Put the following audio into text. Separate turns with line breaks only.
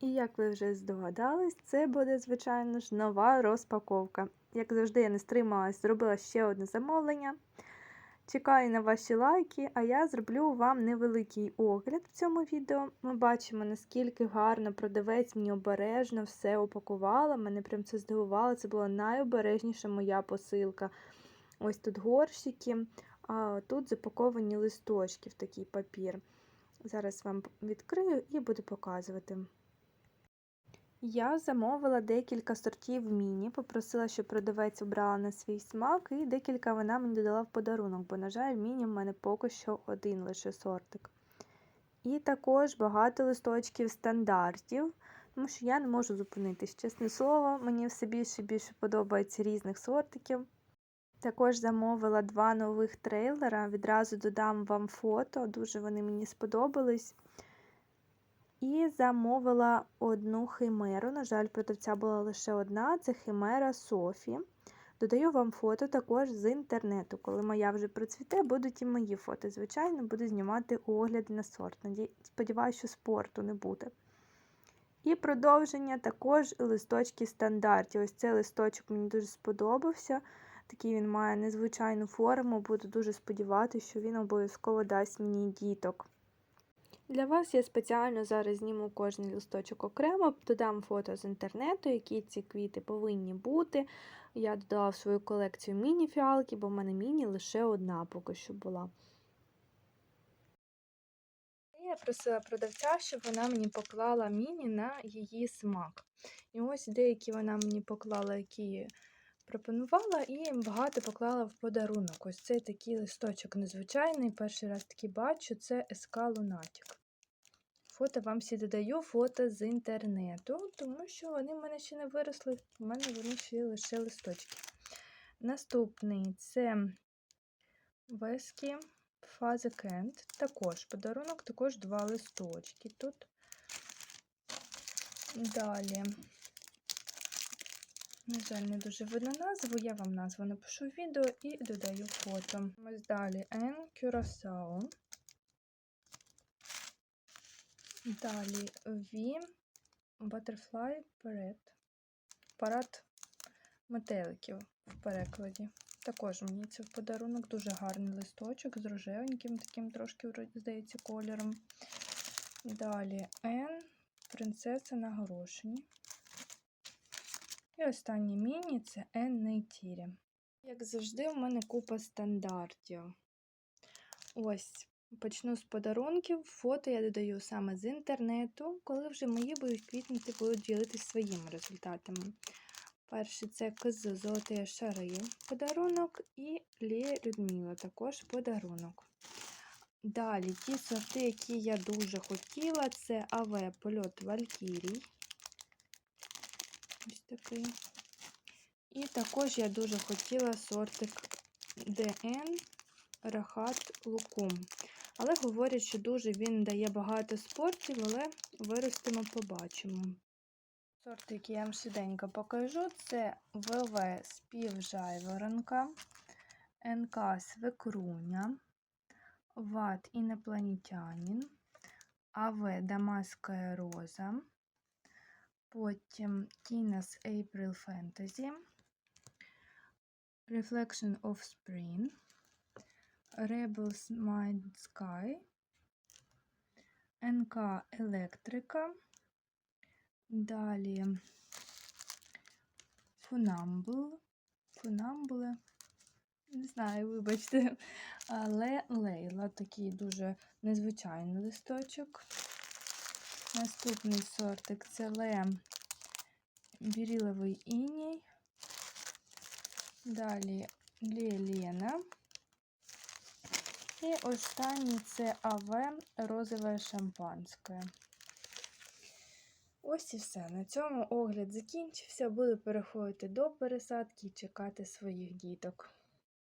І як ви вже здогадались, це буде, звичайно ж, нова розпаковка. Як завжди, я не стрималась, зробила ще одне замовлення. Чекаю на ваші лайки, а я зроблю вам невеликий огляд в цьому відео. Ми бачимо, наскільки гарно продавець мені обережно все упакувала. Мене прям це здивувало. Це була найобережніша моя посилка. Ось тут горщики, а тут запаковані листочки в такий папір. Зараз вам відкрию і буду показувати. Я замовила декілька сортів міні, попросила, щоб продавець обрала на свій смак, і декілька вона мені додала в подарунок, бо, на жаль, міні в мене поки що один лише сортик. І також багато листочків стандартів, тому що я не можу зупинитись. Чесне слово, мені все більше і більше подобається різних сортиків. Також замовила два нових трейлера. Відразу додам вам фото, дуже вони мені сподобались. І замовила одну химеру. На жаль, продавця була лише одна це химера Софі. Додаю вам фото також з інтернету. Коли моя вже процвіте, будуть і мої фото. Звичайно, буду знімати огляд на сорт. Сподіваюся, що спорту не буде. І продовження також листочки стандартів. Ось цей листочок мені дуже сподобався. Такий він має незвичайну форму. Буду дуже сподіватися, що він обов'язково дасть мені діток. Для вас я спеціально зараз зніму кожний листочок окремо, додам фото з інтернету, які ці квіти повинні бути. Я додала в свою колекцію міні-фіалки, бо в мене міні лише одна поки що була. Я просила продавця, щоб вона мені поклала міні на її смак. І ось деякі вона мені поклала, які пропонувала, і багато поклала в подарунок. Ось цей такий листочок незвичайний. Перший раз такий бачу, це СК Лунатік. Фото вам всі додаю, фото з інтернету, тому що вони в мене ще не виросли, у мене вони ще лише листочки. Наступний це Вескі Фази Кент. Також подарунок, також два листочки тут. Далі. На жаль, не дуже видно назву, я вам назву напишу в відео і додаю фото. Ось далі N Curaçao. Далі V Butterfly Parade. Парад метеликів в перекладі. Також мені це в подарунок дуже гарний листочок з рожевеньким, таким трошки, здається, кольором. Далі N Принцеса на горошині. І останнє міні це N Нейтірі. Як завжди, в мене купа стандартів. Ось, почну з подарунків. Фото я додаю саме з інтернету, коли вже мої будуть квітнути, будуть ділитися своїми результатами. Перший це КЗ Золоті шари подарунок і Лє Людмила також подарунок. Далі ті сорти, які я дуже хотіла, це АВ Польот Валькірій. Ось такий. І також я дуже хотіла сортик ДН Рахат Лукум. Але говорять, що дуже він дає багато спортів, але виростимо, побачимо. Сорт, який я вам швиденько покажу, це ВВ співжайворонка, НК Свекруня, ВАТ Інопланетянин, АВ Дамаска Роза, потім Тінас April Fantasy, Reflection of Spring, Rebels Mind Sky, НК Електрика, далі Фунамбул, Фунамбуле, не знаю, вибачте, але Лейла такий дуже незвичайний листочок. Наступний сортик це Ле Біріловий іній. Далі Лєлена. І останній це АВ розове шампанське. Ось і все. На цьому огляд закінчився. Буду переходити до пересадки і чекати своїх діток.